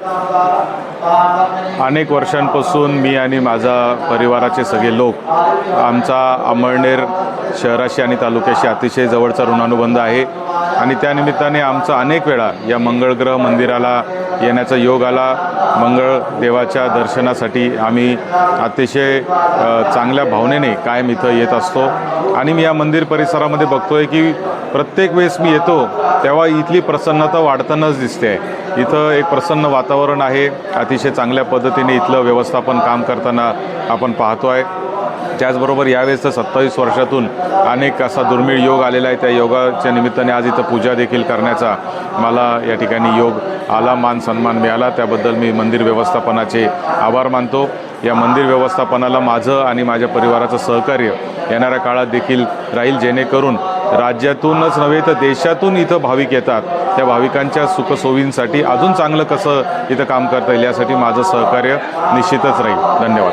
Lavar अनेक वर्षांपासून मी आणि माझा परिवाराचे सगळे लोक आमचा अमळनेर शहराशी आणि तालुक्याशी अतिशय जवळचा ऋणानुबंध आहे. आणि त्यानिमित्ताने आमचा अनेक वेळा या मंगळग्रह मंदिराला येण्याचा योग आला. मंगळ देवाच्या दर्शनासाठी आम्ही अतिशय चांगल्या भावनेने कायम इथं येत असतो. आणि मी या मंदिर परिसरामध्ये बघतोय की प्रत्येक वेळेस मी येतो तेव्हा इथली प्रसन्नता वाढतानाच दिसते. आहे इथं एक प्रसन्न वातावरण आहे अतिशय चांगल्या पद पद्धतीने इथलं व्यवस्थापन काम करताना आपण पाहतो आहे त्याचबरोबर यावेळेस सत्तावीस वर्षातून अनेक असा दुर्मिळ योग आलेला आहे. त्या योगाच्या निमित्ताने आज इथं पूजा देखील करण्याचा मला या ठिकाणी योग आला मान सन्मान मिळाला. त्याबद्दल मी मंदिर व्यवस्थापनाचे आभार मानतो. या मंदिर व्यवस्थापनाला माझं आणि माझ्या परिवाराचं सहकार्य येणाऱ्या काळात देखील राहील. जेणेकरून राज्यातूनच नव्हे तर देशातून इथं भाविक येतात. त्या भाविकांच्या सुखसोयींसाठी अजून चांगलं कसं इथं काम करता येईल यासाठी माझं सहकार्य निश्चितच राहील. धन्यवाद.